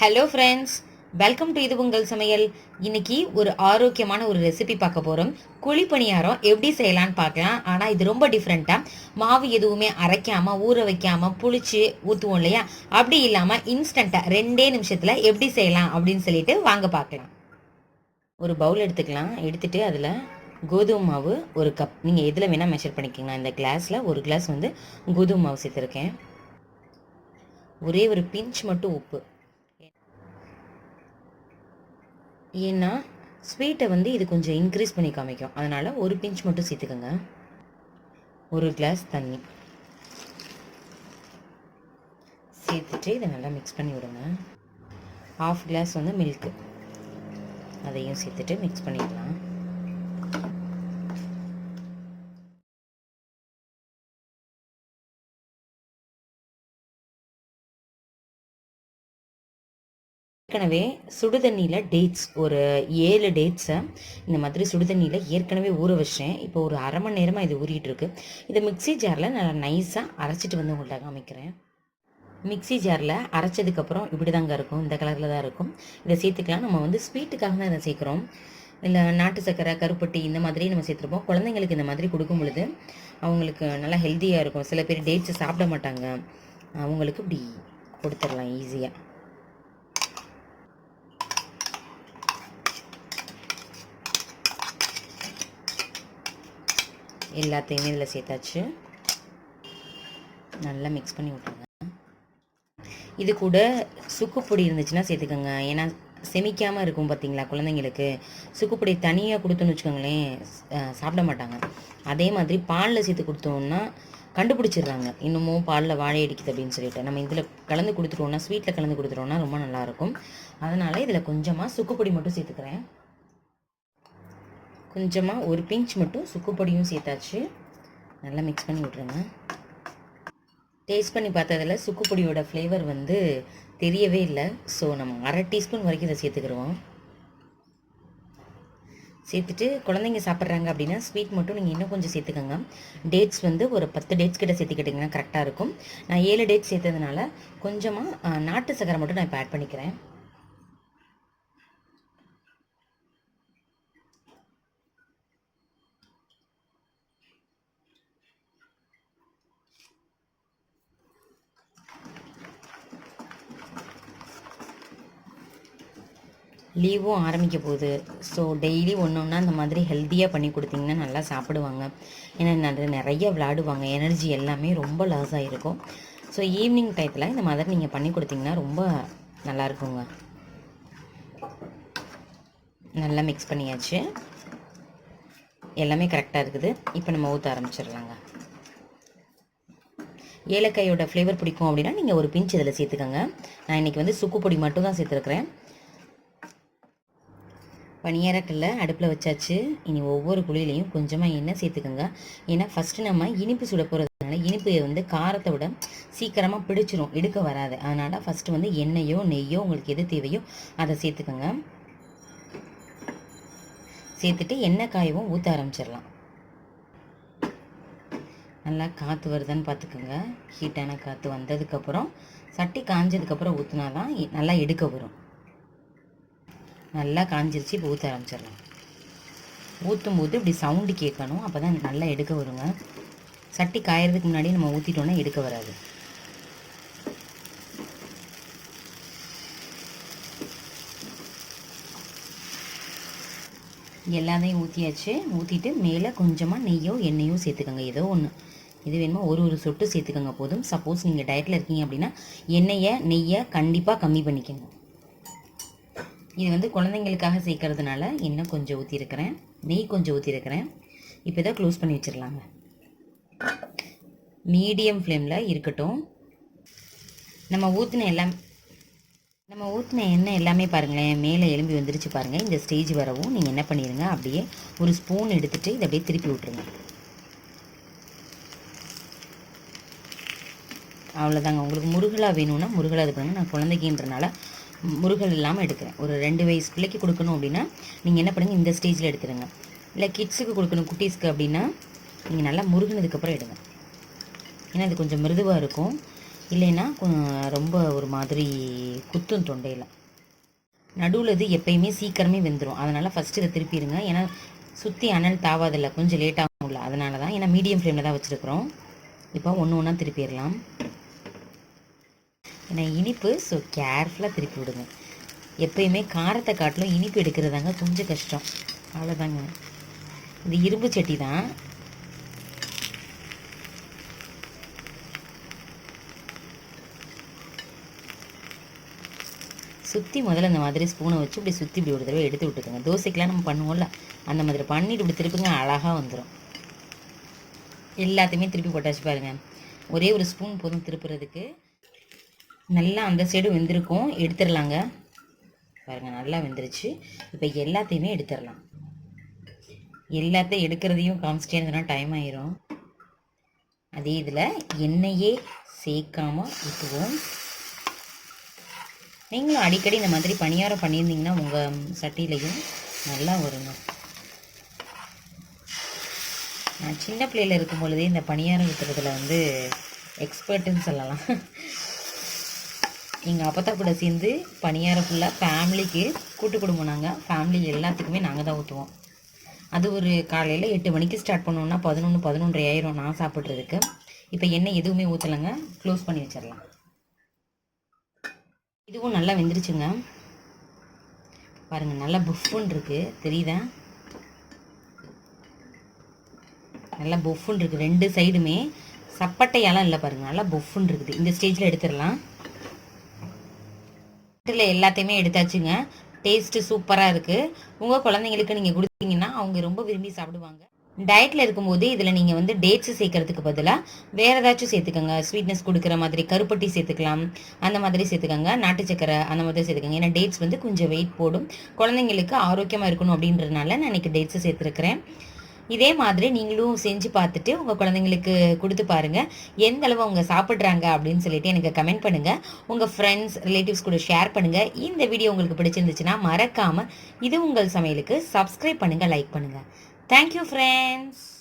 Hello friends welcome to இது உங்கள் சமையல். இன்னைக்கு ஒரு ஆரோக்கியமான ஒரு ரெசிபி பார்க்க போகிறோம் குழி பணியாரம் எப்படி செய்யலான்னு பார்க்கலாம். ஆனால் இது ரொம்ப டிஃப்ரெண்ட்டாக மாவு எதுவுமே அரைக்காமல் ஊற வைக்காமல் புளிச்சு ஊற்றுவோம் இல்லையா? அப்படி இல்லாமல் இன்ஸ்டண்ட்டாக ரெண்டே நிமிஷத்தில் எப்படி செய்யலாம் அப்படின்னு சொல்லிட்டு வாங்க பார்க்கலாம். ஒரு பவுல் எடுத்துக்கலாம். எடுத்துகிட்டு அதில் கோதுமை மாவு ஒரு கப் நீங்கள் எதில் வேணால் மெஷர் பண்ணிக்கோங்க. இந்த கிளாஸில் ஒரு கிளாஸ் வந்து கோதுமை மாவு சேர்த்துருக்கேன். ஒரே ஒரு பிஞ்ச் மட்டும் உப்பு. ஏன்னா ஸ்வீட்டை வந்து இது கொஞ்சம் இன்க்ரீஸ் பண்ணி காமிக்கும். அதனால் ஒரு பிஞ்ச் மட்டும் சேர்த்துக்கோங்க. ஒரு கிளாஸ் தண்ணி. சேர்த்துட்டு இதை நல்லா மிக்ஸ் பண்ணி விடுங்க. ஆஃப் கிளாஸ் வந்து மில்க்கு அதையும் சேர்த்துட்டு மிக்ஸ் பண்ணிக்கலாம். ஏற்கனவே சுடுதண்ணியில் டேட்ஸ் ஒரு ஏழு டேட்ஸை இந்த மாதிரி சுடுதண்ணியில் ஏற்கனவே ஊற வச்சேன். இப்போ ஒரு அரை மணி நேரமாக இது ஊறிட்டு இதை மிக்ஸி ஜாரில் நல்லா நைஸாக அரைச்சிட்டு வந்து உங்கள்கிட்ட காமிக்கிறேன். மிக்ஸி ஜாரில் அரைச்சதுக்கப்புறம் இப்படி தாங்க இருக்கும். இந்த கலரில் தான் இருக்கும். இதை சேர்த்துக்கலாம். நம்ம வந்து ஸ்வீட்டுக்காக தான் இதை சேர்க்குறோம். இல்லை நாட்டு சர்க்கரை கருப்பட்டி இந்த மாதிரி நம்ம சேர்த்துருப்போம். குழந்தைங்களுக்கு இந்த மாதிரி கொடுக்கும் பொழுது அவங்களுக்கு நல்லா ஹெல்த்தியாக இருக்கும். சில பேர் டேட்ஸை சாப்பிட மாட்டாங்க. அவங்களுக்கு இப்படி கொடுத்துடலாம் ஈஸியாக எல்லாத்தையுமே இதில் சேர்த்தாச்சு. நல்லா மிக்ஸ் பண்ணி விட்ருங்க இது கூட சுக்குப்பொடி இருந்துச்சுன்னா சேர்த்துக்கோங்க. ஏன்னா செமிக்காமல் இருக்கும் பார்த்தீங்களா குழந்தைங்களுக்கு? சுக்குப்பொடி தனியாக கொடுத்தோன்னு வச்சுக்கோங்களேன் சாப்பிட மாட்டாங்க. அதே மாதிரி பாலில் சேர்த்து கொடுத்தோம்னா கண்டுபிடிச்சிடுறாங்க. இன்னமும் பாலில் வாழை அடிக்குது அப்படின்னு சொல்லிட்டு. நம்ம இதில் கலந்து கொடுத்துட்டோம்னா ஸ்வீட்டில் கலந்து கொடுத்துட்டோம்னா ரொம்ப நல்லாயிருக்கும் அதனால் இதில் கொஞ்சமாக சுக்குப்பொடி மட்டும் சேர்த்துக்கிறேன். கொஞ்சமாக ஒரு பிஞ்ச் மட்டும் சுக்குப்பொடியும் சேர்த்தாச்சு. நல்லா மிக்ஸ் பண்ணி விட்ருங்க டேஸ்ட் பண்ணி பார்த்ததில் சுக்குப்பொடியோட ஃப்ளேவர் வந்து தெரியவே இல்லை. ஸோ நம்ம அரை டீஸ்பூன் வரைக்கும் இதை சேர்த்துக்கிடுவோம் சேர்த்துட்டு குழந்தைங்க சாப்பிட்றாங்க அப்படின்னா ஸ்வீட் மட்டும் நீங்கள் இன்னும் கொஞ்சம் சேர்த்துக்கோங்க. டேட்ஸ் வந்து ஒரு பத்து டேட்ஸ் கிட்ட சேர்த்துக்கிட்டிங்கன்னா கரெக்டாக இருக்கும். நான் ஏழு டேட்ஸ் சேர்த்ததுனால கொஞ்சமாக நாட்டு சக்கரை மட்டும் நான் இப்போ ஆட் பண்ணிக்கிறேன். லீவும் ஆரம்பிக்க போகுது. ஸோ டெய்லி ஒன்று ஒன்றா இந்த மாதிரி ஹெல்த்தியாக பண்ணி கொடுத்தீங்கன்னா நல்லா சாப்பிடுவாங்க. ஏன்னா நிறைய நிறைய விளாடுவாங்க எனர்ஜி எல்லாமே ரொம்ப லாஸ் ஆகிருக்கும் ஸோ ஈவினிங் டயத்தில் இந்த மாதிரி நீங்கள் பண்ணி கொடுத்தீங்கன்னா ரொம்ப நல்லா இருக்குங்க. நல்லா மிக்ஸ் பண்ணியாச்சு. எல்லாமே கரெக்டாக இருக்குது. இப்போ நம்ம ஊற்ற ஆரம்பிச்சிடலாங்க. ஏலக்காயோட ஃப்ளேவர் பிடிக்கும் அப்படின்னா நீங்கள் ஒரு பிஞ்ச் இதில் சேர்த்துக்கோங்க. நான் இன்றைக்கி வந்து சுக்கு பொடி மட்டும் தான் சேர்த்துருக்குறேன். பனியாரக்கல்ல அடுப்பில் வச்சாச்சு. இனி ஒவ்வொரு குழியிலையும் கொஞ்சமாக எண்ணெய் சேர்த்துக்கோங்க. ஏன்னா ஃபஸ்ட்டு நம்ம இனிப்பு சுட போகிறதுனால இனிப்பு வந்து காரத்தை விட சீக்கிரமாக பிடிச்சிரும் எடுக்க வராது. அதனால் ஃபஸ்ட்டு வந்து எண்ணெயோ நெய்யோ உங்களுக்கு எது தேவையோ அதை சேர்த்துக்கோங்க. சேர்த்துட்டு எண்ணெய் காயவும் ஊற்ற ஆரம்பிச்சிடலாம். நல்லா காற்று வருதான்னு பார்த்துக்கோங்க ஹீட்டான காற்று வந்ததுக்கப்புறம் சட்டி காஞ்சதுக்கப்புறம் ஊற்றினா தான் நல்லா எடுக்க வரும். நல்லா காஞ்சிருச்சு இப்போ ஊற்ற ஆரம்பிச்சிடலாம். ஊற்றும் போது இப்படி சவுண்டு கேட்கணும். அப்போ தான் நல்லா எடுக்க வருங்க. சட்டி காயறதுக்கு முன்னாடி நம்ம ஊற்றிட்டோன்னா எடுக்க வராது. எல்லாத்தையும் ஊற்றியாச்சு ஊற்றிட்டு மேலே கொஞ்சமாக நெய்யோ எண்ணெயோ சேர்த்துக்கோங்க. ஏதோ ஒன்று இது வேணுமோ? ஒரு ஒரு சொட்டு சேர்த்துக்கோங்க. போதும். சப்போஸ் நீங்கள் டயட்டில் இருக்கீங்க அப்படின்னா எண்ணெயை நெய்யை கண்டிப்பாக கம்மி பண்ணிக்கோங்க. இது வந்து குழந்தைங்களுக்காக சேர்க்கறதுனால இன்னும் கொஞ்சம் ஊற்றிருக்கிறேன் நெய் கொஞ்சம் ஊற்றிருக்கிறேன் இப்போ இதை க்ளோஸ் பண்ணி வச்சிடலாங்க. மீடியம் ஃப்ளேமில் இருக்கட்டும். நம்ம ஊற்றின எல்லாம் நம்ம ஊற்றின எண்ணெய் எல்லாமே பாருங்களேன் மேலே எலும்பி வந்துருச்சு பாருங்கள் இந்த ஸ்டேஜ் வரவும் நீங்கள் என்ன பண்ணிடுங்க அப்படியே ஒரு ஸ்பூன் எடுத்துகிட்டு இதை அப்படியே திருப்பி விட்ருங்க அவ்வளோதாங்க உங்களுக்கு முருகலாக வேணும்னா முருகலாக இது பண்ணுங்கள் நான் குழந்தைக்கின்றனால முருகல் இல்லாமல் எடுக்கிறேன். ஒரு ரெண்டு வயசு பிள்ளைக்கு கொடுக்கணும் அப்படின்னா நீங்கள் என்ன பண்ணுங்கள் இந்த ஸ்டேஜில் எடுத்துருங்க. இல்லை கிட்ஸுக்கு கொடுக்கணும் குட்டீஸ்க்கு அப்படின்னா நீங்கள் நல்லா முருகினதுக்கப்புறம் எடுங்க. ஏன்னா அது கொஞ்சம் மிருதுவாக இருக்கும். இல்லைன்னா ரொம்ப ஒரு மாதிரி குத்தும் தொண்டையில். நடுவில் இது எப்பயுமே சீக்கிரமே வெந்துடும் அதனால் ஃபஸ்ட்டு இதை திருப்பிடுங்க. ஏன்னா சுற்றி அனல் தாவாதில்ல கொஞ்சம் லேட் ஆகும்ல. அதனால தான் ஏன்னா மீடியம் ஃப்ளேமில் தான் வச்சுருக்குறோம். இப்போ ஒன்று ஒன்றா திருப்பிடலாம். ஏன்னா இனிப்பு ஸோ கேர்ஃபுல்லாக திருப்பி விடுங்க. எப்பயுமே காரத்தை காட்டிலும் இனிப்பு எடுக்கிறதாங்க கொஞ்சம் கஷ்டம். அவ்வளோதாங்க இது இரும்பு சட்டி தான். சுற்றி முதல்ல இந்த மாதிரி ஸ்பூனை வச்சு இப்படி சுற்றி இப்படி ஒரு தடவை எடுத்து விட்டுக்கோங்க. தோசைக்கெலாம் நம்ம பண்ணுவோம்ல அந்த மாதிரி பண்ணிட்டு இப்படி திருப்புங்க அழகாக வந்துடும் எல்லாத்தையுமே திருப்பி போட்டாச்சு பாருங்க. ஒரே ஒரு ஸ்பூன் போதும் திருப்புறதுக்கு. நல்லா அந்த சைடு வெந்திருக்கும். எடுத்துடலாங்க. பாருங்கள் நல்லா வெந்துருச்சு. இப்போ எல்லாத்தையுமே எடுத்துடலாம். எல்லாத்தையும் எடுக்கிறதையும் காமிச்சிட்டே இருந்தோன்னா டைம் ஆயிரும். அதே இதில் எண்ணெயே சேர்க்காமல் ஊற்றுவோம் நீங்களும் அடிக்கடி இந்த மாதிரி பணியாரம் பண்ணியிருந்தீங்கன்னா உங்கள் சட்டிலையும் நல்லா வருங்க. நான் சின்ன பிள்ளையில் இருக்கும் பொழுதே இந்த பணியாரம் ஊற்றுறதுல வந்து எக்ஸ்பர்ட்டுன்னு சொல்லலாம். எங்கள் அப்பத்தா கூட சேர்ந்து பணியாரம் ஃபுல்லாக ஃபேமிலிக்கு கூட்டு குடும்பம் நாங்கள் ஃபேமிலி எல்லாத்துக்குமே நாங்கள் தான் ஊற்றுவோம் அது ஒரு காலையில் எட்டு மணிக்கு ஸ்டார்ட் பண்ணோன்னா பதினொன்று பதினொன்றரை ஆயிரம் நான் சாப்பிட்றதுக்கு. இப்போ எண்ணெய் எதுவுமே ஊற்றலைங்க க்ளோஸ் பண்ணி வச்சிடலாம். இதுவும் நல்லா வெந்துருச்சுங்க. பாருங்கள் நல்லா புஃப்புன்னு இருக்குது தெரியுதா? நல்லா புஃப்புன்னு இருக்குது ரெண்டு சைடுமே சப்பட்டையாலாம் இல்லை பாருங்கள் நல்லா புஃப்புன்னு இருக்குது. இந்த ஸ்டேஜில் எடுத்துடலாம். இதில் எல்லாத்தையுமே எடுத்தாச்சுங்க. டேஸ்ட்டு சூப்பராக இருக்குது உங்கள் குழந்தைங்களுக்கு நீங்கள் கொடுத்தீங்கன்னா அவங்க ரொம்ப விரும்பி சாப்பிடுவாங்க. டயட்டில் இருக்கும்போது இதில் நீங்கள் வந்து டேட்ஸ் சேர்க்கறதுக்கு பதிலாக வேறு ஏதாச்சும் சேர்த்துக்கோங்க. ஸ்வீட்னஸ் கொடுக்குற மாதிரி கருப்பட்டி சேர்த்துக்கலாம். அந்த மாதிரி சேர்த்துக்கோங்க. நாட்டு சக்கரை அந்த மாதிரி சேர்த்துக்கோங்க. ஏன்னா டேட்ஸ் வந்து கொஞ்சம் வெயிட் போடும். குழந்தைங்களுக்கு ஆரோக்கியமாக இருக்கணும் அப்படின்றதுனால நான் இன்னைக்கு டேட்ஸை சேர்த்துருக்குறேன். இதே மாதிரி நீங்களும் செஞ்சு பார்த்துட்டு உங்கள் குழந்தைங்களுக்கு கொடுத்து பாருங்கள் எந்த அளவு அவங்க சாப்பிட்றாங்க அப்படின்னு சொல்லிட்டு எனக்கு கமெண்ட் பண்ணுங்கள் உங்கள் ஃப்ரெண்ட்ஸ் ரிலேட்டிவ்ஸ் கூட ஷேர் பண்ணுங்கள் இந்த வீடியோ உங்களுக்கு பிடிச்சிருந்துச்சுன்னா மறக்காமல் இது உங்கள் சமையலுக்கு சப்ஸ்கிரைப் பண்ணுங்கள் லைக் பண்ணுங்கள் தேங்க்யூ ஃப்ரெண்ட்ஸ்